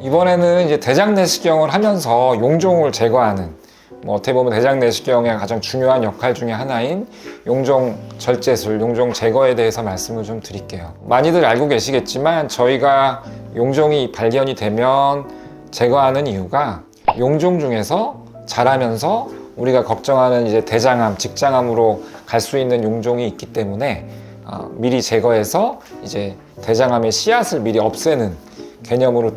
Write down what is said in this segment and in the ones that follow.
이번에는 이제 대장 내시경을 하면서 용종을 제거하는 뭐 어떻게 보면 대장 내시경의 가장 중요한 역할 중에 하나인 용종 절제술, 용종 제거에 대해서 말씀을 좀 드릴게요. 많이들 알고 계시겠지만 저희가 용종이 발견이 되면 제거하는 이유가 용종 중에서 자라면서 우리가 걱정하는 이제 대장암, 직장암으로 갈 수 있는 용종이 있기 때문에 어, 미리 제거해서 이제 대장암의 씨앗을 미리 없애는 개념으로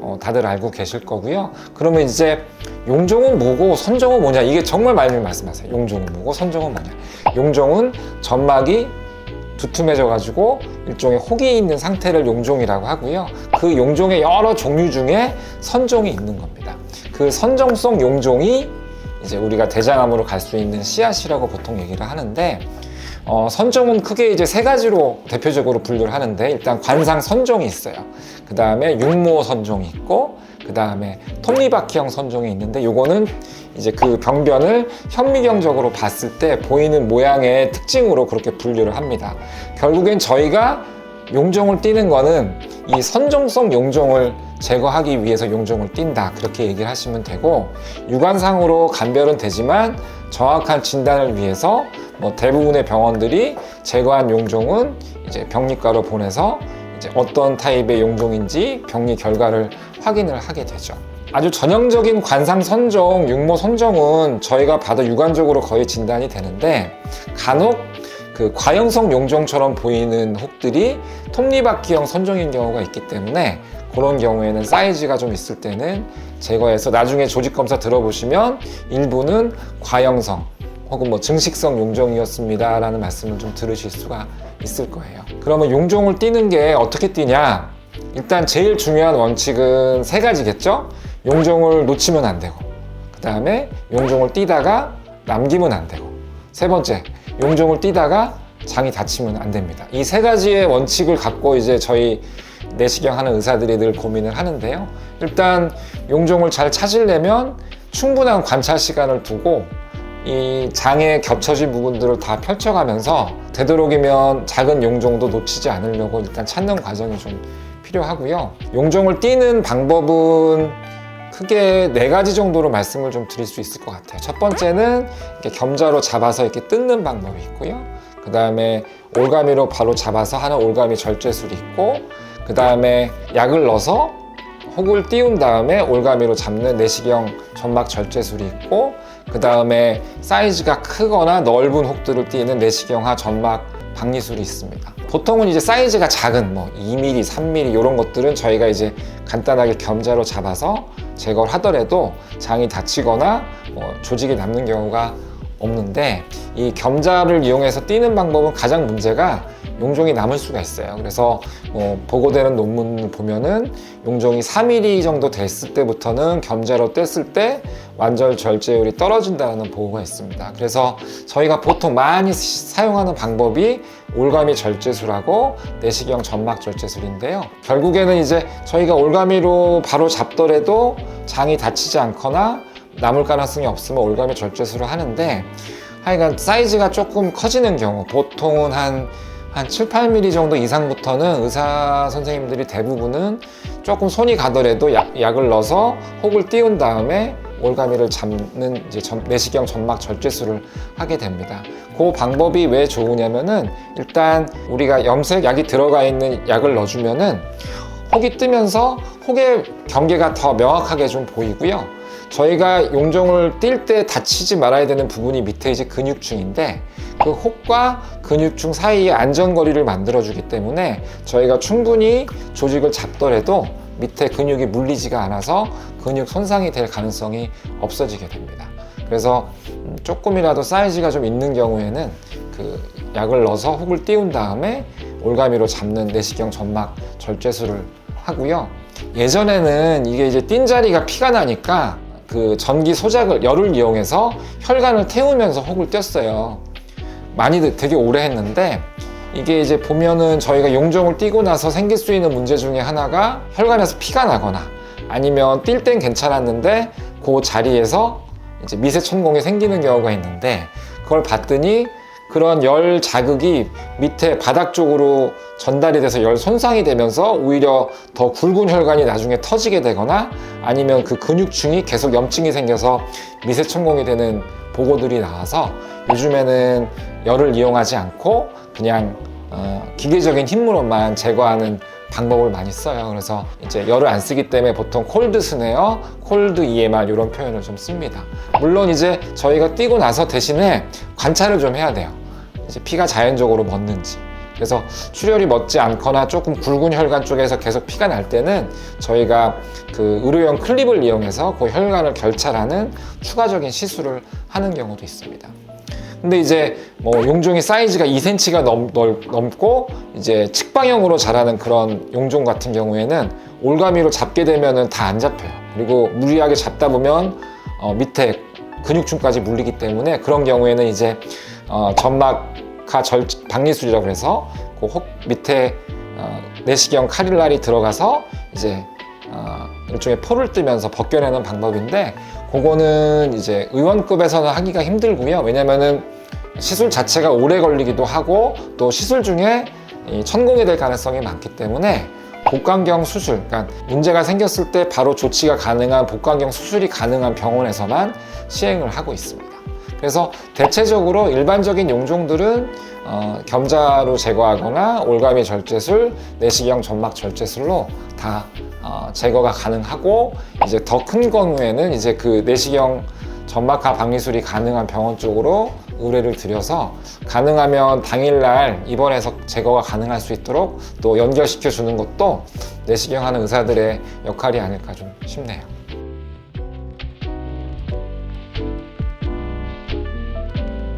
어, 다들 알고 계실 거고요. 그러면 이제 용종은 뭐고 선종은 뭐냐 이게 정말 많이 말씀하세요. 용종은 뭐고 선종은 뭐냐. 용종은 점막이 두툼해져 가지고 일종의 혹이 있는 상태를 용종이라고 하고요. 그 용종의 여러 종류 중에 선종이 있는 겁니다. 그 선종성 용종이 이제 우리가 대장암으로 갈 수 있는 씨앗이라고 보통 얘기를 하는데 어, 선종은 크게 이제 세 가지로 대표적으로 분류를 하는데 일단 관상 선종이 있어요. 그 다음에 육모 선종이 있고 그 다음에 톱니바퀴형 선종이 있는데 요거는 이제 그 병변을 현미경적으로 봤을 때 보이는 모양의 특징으로 그렇게 분류를 합니다. 결국엔 저희가 용종을 띠는 거는 이 선종성 용종을 제거하기 위해서 용종을 띈다 그렇게 얘기를 하시면 되고 육안상으로 감별은 되지만 정확한 진단을 위해서 뭐 대부분의 병원들이 제거한 용종은 이제 병리과로 보내서 이제 어떤 타입의 용종인지 병리 결과를 확인을 하게 되죠. 아주 전형적인 관상 선종, 육모 선종은 저희가 봐도 육안적으로 거의 진단이 되는데 간혹 그 과형성 용종처럼 보이는 혹들이 톱니바퀴형 선종인 경우가 있기 때문에 그런 경우에는 사이즈가 좀 있을 때는 제거해서 나중에 조직 검사 들어보시면 일부는 과형성 혹은 뭐 증식성 용종이었습니다 라는 말씀을 좀 들으실 수가 있을 거예요. 그러면 용종을 띄는 게 어떻게 띄냐? 일단 제일 중요한 원칙은 세 가지겠죠? 용종을 놓치면 안 되고, 그 다음에 용종을 띄다가 남기면 안 되고, 세 번째, 용종을 띄다가 장이 다치면 안 됩니다. 이 세 가지의 원칙을 갖고 이제 저희 내시경 하는 의사들이 늘 고민을 하는데요. 일단 용종을 잘 찾으려면 충분한 관찰 시간을 두고 이 장에 겹쳐진 부분들을 다 펼쳐가면서 되도록이면 작은 용종도 놓치지 않으려고 일단 찾는 과정이 좀 필요하고요. 용종을 띄는 방법은 크게 네 가지 정도로 말씀을 좀 드릴 수 있을 것 같아요. 첫 번째는 이렇게 겸자로 잡아서 이렇게 뜯는 방법이 있고요. 그 다음에 올가미로 바로 잡아서 하는 올가미 절제술이 있고, 그 다음에 약을 넣어서 혹을 띄운 다음에 올가미로 잡는 내시경 점막 절제술이 있고, 그 다음에 사이즈가 크거나 넓은 혹들을 띄는 내시경화 점막 박리술이 있습니다. 보통은 이제 사이즈가 작은 뭐 2mm, 3mm 이런 것들은 저희가 이제 간단하게 겸자로 잡아서 제거를 하더라도 장이 다치거나 뭐 조직이 남는 경우가 없는데 이 겸자를 이용해서 띄는 방법은 가장 문제가 용종이 남을 수가 있어요. 그래서 뭐 보고되는 논문을 보면은 용종이 3mm 정도 됐을 때부터는 겸자로 뗐을 때 완절 절제율이 떨어진다는 보고가 있습니다. 그래서 저희가 보통 많이 사용하는 방법이 올가미 절제술하고 내시경 점막 절제술인데요. 결국에는 이제 저희가 올가미로 바로 잡더라도 장이 다치지 않거나 남을 가능성이 없으면 올가미 절제술을 하는데 하여간 사이즈가 조금 커지는 경우 보통은 한, 한 7, 8mm 정도 이상부터는 의사 선생님들이 대부분은 조금 손이 가더라도 약, 약을 넣어서 혹을 띄운 다음에 올가미를 잡는 이제 점- 내시경 점막 절제술을 하게 됩니다. 그 방법이 왜 좋으냐면은 일단 우리가 염색 약이 들어가 있는 약을 넣어주면은 혹이 뜨면서 혹의 경계가 더 명확하게 좀 보이고요. 저희가 용종을 띌때 다치지 말아야 되는 부분이 밑에 이제 근육층인데 그 혹과 근육층 사이에 안전거리를 만들어주기 때문에 저희가 충분히 조직을 잡더라도 밑에 근육이 물리지가 않아서 근육 손상이 될 가능성이 없어지게 됩니다. 그래서 음, 조금이라도 사이즈가 좀 있는 경우에는 그 약을 넣어서 혹을 띄운 다음에 올가미로 잡는 내시경 점막 절제술을 하고요. 예전에는 이게 이제 띈 자리가 피가 나니까 그 전기 소작을 열을 이용해서 혈관을 태우면서 혹을 뗐어요. 많이들 되게 오래 했는데 이게 이제 보면은 저희가 용종을 띄고 나서 생길 수 있는 문제 중에 하나가 혈관에서 피가 나거나 아니면 뛸 땐 괜찮았는데 그 자리에서 이제 미세 천공이 생기는 경우가 있는데 그걸 봤더니 그런 열 자극이 밑에 바닥 쪽으로 전달이 돼서 열 손상이 되면서 오히려 더 굵은 혈관이 나중에 터지게 되거나 아니면 그 근육층이 계속 염증이 생겨서 미세천공이 되는 보고들이 나와서 요즘에는 열을 이용하지 않고 그냥 어, 기계적인 힘으로만 제거하는 방법을 많이 써요. 그래서 이제 열을 안 쓰기 때문에 보통 콜드 스네어, 콜드 EMR 이런 표현을 좀 씁니다. 물론 이제 저희가 뛰고 나서 대신에 관찰을 좀 해야 돼요. 이제 피가 자연적으로 멎는지. 그래서 출혈이 멎지 않거나 조금 굵은 혈관 쪽에서 계속 피가 날 때는 저희가 그 의료용 클립을 이용해서 그 혈관을 결찰하는 추가적인 시술을 하는 경우도 있습니다. 근데 이제 뭐 용종이 사이즈가 2cm가 넘, 넓, 넘고 이제 측방형으로 자라는 그런 용종 같은 경우에는 올가미로 잡게 되면은 다 안 잡혀요. 그리고 무리하게 잡다 보면 어, 밑에 근육층까지 물리기 때문에 그런 경우에는 이제 어, 점막하 절 박리술이라고 그래서 그 혹 밑에 어, 내시경 카릴날이 들어가서 이제 어, 일종의 포를 뜨면서 벗겨내는 방법인데 그거는 이제 의원급에서는 하기가 힘들고요. 왜냐면은 시술 자체가 오래 걸리기도 하고 또 시술 중에 이 천공이 될 가능성이 많기 때문에 복강경 수술, 그러니까 문제가 생겼을 때 바로 조치가 가능한 복강경 수술이 가능한 병원에서만 시행을 하고 있습니다. 그래서 대체적으로 일반적인 용종들은 어, 겸자로 제거하거나 올가미 절제술, 내시경 점막 절제술로 다 어, 제거가 가능하고 이제 더 큰 경우에는 이제 그 내시경 점막하 박리술이 가능한 병원 쪽으로 의뢰를 드려서 가능하면 당일날 입원해서 제거가 가능할 수 있도록 또 연결시켜 주는 것도 내시경 하는 의사들의 역할이 아닐까 좀 싶네요.